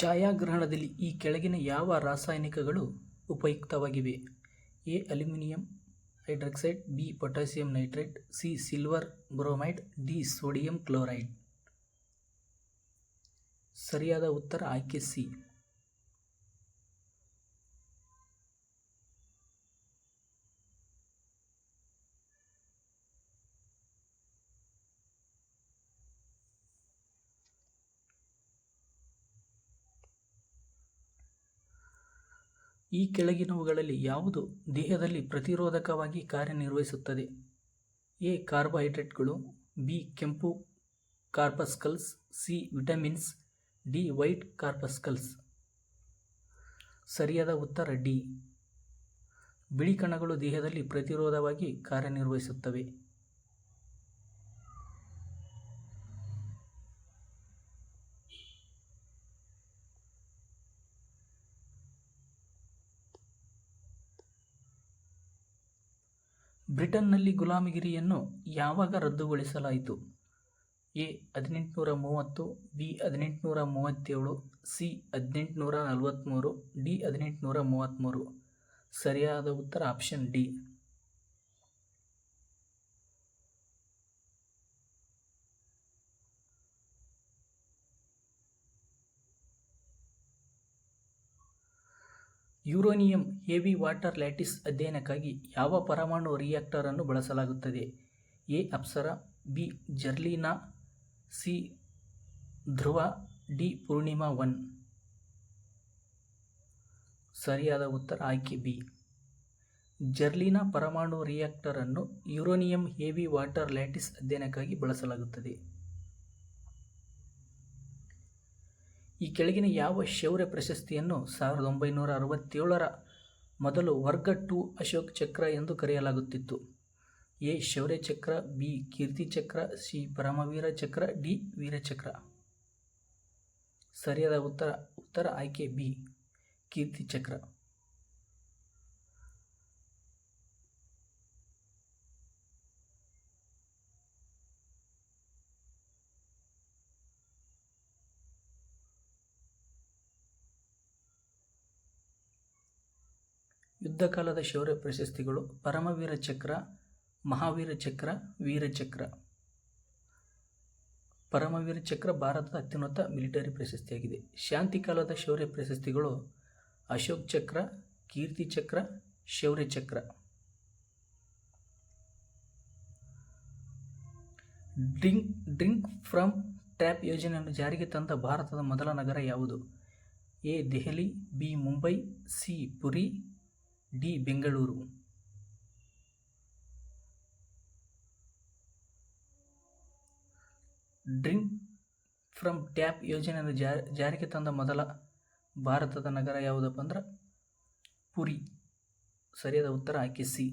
ಛಾಯಾಗ್ರಹಣದಲ್ಲಿ ಈ ಕೆಳಗಿನ ಯಾವ ರಾಸಾಯನಿಕಗಳು ಉಪಯುಕ್ತವಾಗಿವೆ? A, aluminium hydroxide, B, potassium nitrate, C, silver bromide, D, sodium chloride. ಸರಿಯಾದ ಉತ್ತರ ಆಯ್ಕೆ ಸಿ. ಈ ಕೆಳಗಿನವುಗಳಲ್ಲಿ ಯಾವುದು ದೇಹದಲ್ಲಿ ಪ್ರತಿರೋಧಕವಾಗಿ ಕಾರ್ಯನಿರ್ವಹಿಸುತ್ತದೆ? ಎ. ಕಾರ್ಬೋಹೈಡ್ರೇಟ್ಗಳು, ಬಿ. ಕೆಂಪು corpuscles, C. Vitamins, D. White corpuscles. ಸರಿಯಾದ ಉತ್ತರ ಡಿ. ಬಿಳಿ ಕಣಗಳು ದೇಹದಲ್ಲಿ ಪ್ರತಿರೋಧವಾಗಿ ಕಾರ್ಯನಿರ್ವಹಿಸುತ್ತವೆ. ಬ್ರಿಟನ್ನಲ್ಲಿ ಗುಲಾಮಗಿರಿಯನ್ನು ಯಾವಾಗ ರದ್ದುಗೊಳಿಸಲಾಯಿತು? ಎ ಹದಿನೆಂಟುನೂರ ಮೂವತ್ತು, ಬಿ ಹದಿನೆಂಟುನೂರ ಮೂವತ್ತೇಳು, ಸಿ ಹದಿನೆಂಟುನೂರ ನಲವತ್ತ್ಮೂರು ಡಿ ಹದಿನೆಂಟುನೂರ ಮೂವತ್ತ್ಮೂರು ಸರಿಯಾದ ಉತ್ತರ option D. Uranium heavy water lattice ಅಧ್ಯಯನಕ್ಕಾಗಿ ಯಾವ ಪರಮಾಣು ರಿಯಾಕ್ಟರ್ ಅನ್ನು ಬಳಸಲಾಗುತ್ತದೆ? A. Apsara, B. Zerlina, C. Dhruva, D. Purnima one. ಸರಿಯಾದ ಉತ್ತರ ಆಯ್ಕೆ ಬಿ. ಜರ್ಲಿನಾ ಪರಮಾಣು ರಿಯಾಕ್ಟರ್ ಅನ್ನು ಹೇವಿ ಹೆವಿ ವಾಟರ್ ಲ್ಯಾಟಿಸ್ ಅಧ್ಯಯನಕ್ಕಾಗಿ ಬಳಸಲಾಗುತ್ತದೆ. ಈ ಕೆಳಗಿನ ಯಾವ ಶೌರ್ಯ ಪ್ರಶಸ್ತಿಯನ್ನು ಸಾವಿರದ ಒಂಬೈನೂರ ಅರವತ್ತೇಳರ ಮೊದಲು ವರ್ಗ ಟು ಅಶೋಕ್ ಚಕ್ರ ಎಂದು ಕರೆಯಲಾಗುತ್ತಿತ್ತು? ಎ. ಶೌರ್ಯ ಚಕ್ರ ಬಿ. ಕೀರ್ತಿ ಚಕ್ರ ಸಿ. ಪರಮವೀರ ಚಕ್ರ, ಡಿ. ವೀರಚಕ್ರ. ಸರಿಯಾದ ಉತ್ತರ ಉತ್ತರ ಆಯ್ಕೆ ಬಿ. ಕೀರ್ತಿ ಚಕ್ರ ಯುದ್ಧಕಾಲದ ಶೌರ್ಯ ಪ್ರಶಸ್ತಿಗಳು ಪರಮವೀರ ಚಕ್ರ, ಮಹಾವೀರ ಚಕ್ರ ವೀರಚಕ್ರ ಪರಮವೀರ ಚಕ್ರ ಭಾರತದ ಅತ್ಯುನ್ನತ ಮಿಲಿಟರಿ ಪ್ರಶಸ್ತಿಯಾಗಿದೆ. ಶಾಂತಿ ಕಾಲದ ಶೌರ್ಯ ಪ್ರಶಸ್ತಿಗಳು ಅಶೋಕ್ ಚಕ್ರ, ಕೀರ್ತಿ ಚಕ್ರ, ಶೌರ್ಯ ಚಕ್ರ. ಡ್ರಿಂಕ್ ಡ್ರಿಂಕ್ ಫ್ರಮ್ ಟ್ಯಾಪ್ ಯೋಜನೆಯನ್ನು ಜಾರಿಗೆ ತಂದ ಭಾರತದ ಮೊದಲ ನಗರ ಯಾವುದು? A, Delhi, B, Mumbai, C, Puri D Bengaluru. Drink from tap ಯೋಜನೆಯನ್ನು ಜಾರಿಗೆ ತಂದ ಮೊದಲ ಭಾರತದ ನಗರ ಯಾವುದಪ್ಪ ಅಂದ್ರೆ ಪುರಿ. ಸರಿಯಾದ ಉತ್ತರ ಆಯ್ಕೆ ಸಿ.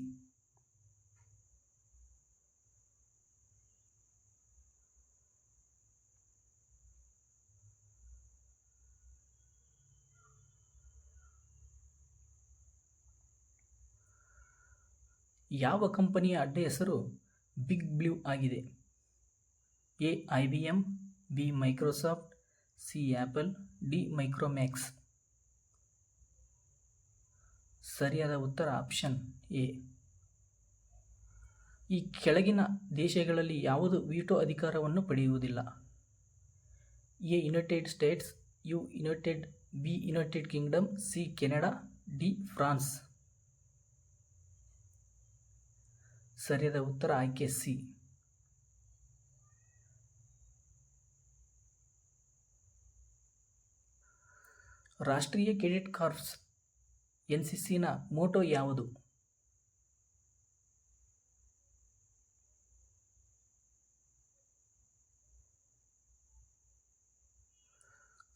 ಯಾವ ಕಂಪನಿಯ ಅಡ್ಡ ಹೆಸರು ಬಿಗ್ ಬ್ಲೂ ಆಗಿದೆ? A, I B M B, Microsoft, C Apple D, Micromax. ಸರಿಯಾದ ಉತ್ತರ ಆಪ್ಷನ್ ಎ. ಈ ಕೆಳಗಿನ ದೇಶಗಳಲ್ಲಿ ಯಾವುದು ವೀಟೋ ಅಧಿಕಾರವನ್ನು ಪಡೆಯುವುದಿಲ್ಲ? A, United States, U, United, B, United Kingdom, C, Canada, D, France. ಸರಿಯಾದ ಉತ್ತರ ಆಯ್ಕೆ ಸಿ. ರಾಷ್ಟ್ರೀಯ ಕ್ರೆಡಿಟ್ ಕಾರ್ಪ್ಸ್ ಎನ್ ಸಿ ಸಿನ ಮೋಟೋ ಯಾವುದು?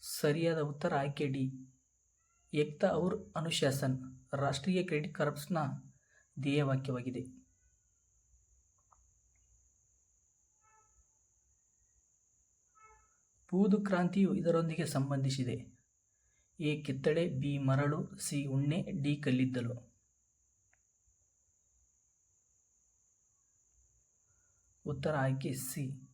ಸರಿಯಾದ ಉತ್ತರ ಆಯ್ಕೆ ಡಿ. ಏಕ್ತಾ ಔರ್ ಅನುಶಾಸನ್ ರಾಷ್ಟ್ರೀಯ ಕ್ರೆಡಿಟ್ ಕಾರ್ಪ್ಸ್ನ ಧ್ಯೇಯವಾಕ್ಯವಾಗಿದೆ. ಬೂದು ಕ್ರಾಂತಿಯು ಇದರೊಂದಿಗೆ ಸಂಬಂಧಿಸಿದೆ. ಎ ಕಿತ್ತಳೆ, ಬಿ ಮರಳು, ಸಿ ಉಣ್ಣೆ, ಡಿ ಕಲ್ಲಿದ್ದಲು. ಉತ್ತರ ಆಯ್ಕೆ ಸಿ.